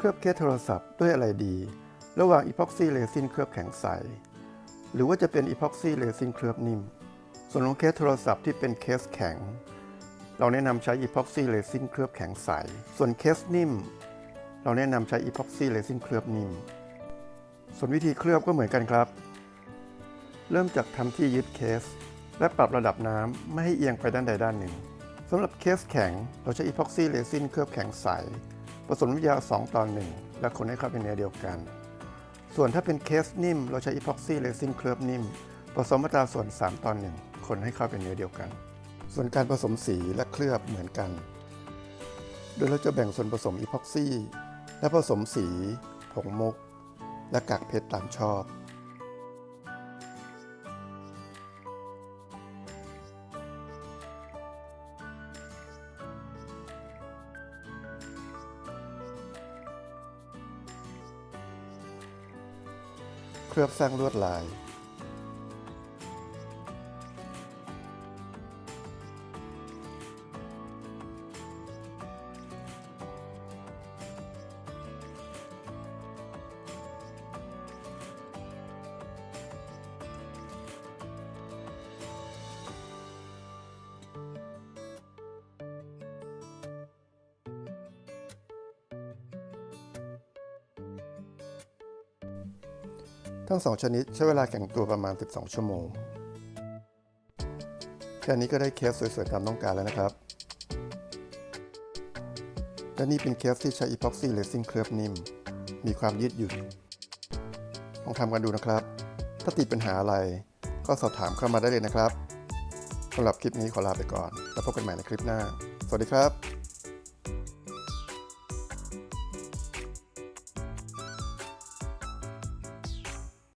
เคลือบเคสโทรศัพท์ด้วยอะไรดี ระหว่างอีพ็อกซี่เรซินเคลือบแข็งใส หรือว่าจะเป็นอีพ็อกซี่เรซินเคลือบนิ่ม ส่วนของเคสโทรศัพท์ที่เป็นเคสแข็ง เราแนะนำใช้อีพ็อกซี่เรซินเคลือบแข็งใส ส่วนเคสนิ่ม เราแนะนำใช้อีพ็อกซี่เรซินเคลือบนิ่ม ส่วนวิธีเคลือบก็เหมือนกันครับ เริ่มจากทำที่ยึดเคส และปรับระดับน้ำไม่ให้เอียงไปด้านใดด้านหนึ่งสำหรับเคสแข็งเราใช้อีพ็อกซี่เรซินเคลือบแข็งใส ผสมน้ำยา2ต่อ1และคนให้เข้าเป็นเนื้อเดียวกัน ส่วนถ้าเป็นเคสนิ่ม เราใช้อีพ็อกซี่เรซินเคลือบนิ่ม ผสมอัตราส่วน 3ต่อ1คนให้เข้าเป็นเนื้อเดียวกัน ส่วนการผสมสีและเคลือบเหมือนกัน โดยเราจะแบ่งส่วนผสมอีพ็อกซี่ และผสมสี ผงมุก และกากเพชรตามชอบ เคลือบสร้างลวดลาย ทั้งสองชนิด ใช้เวลาแข่งตัวประมาณ 12 ชั่วโมง แค่นี้ก็ได้เคสสวยๆตามต้องการแล้วนะครับ และนี่เป็นเคสที่ใช้อีพ็อกซี่เรซิ่งเคลือบนิ่ม มีความยืดหยุ่น ลองทำกันดูนะครับ ถ้าติดปัญหาอะไร ก็สอบถามเข้ามาได้เลยนะครับสำหรับคลิปนี้ขอลาไปก่อน แล้วพบกันใหม่ในคลิปหน้า สวัสดีครับ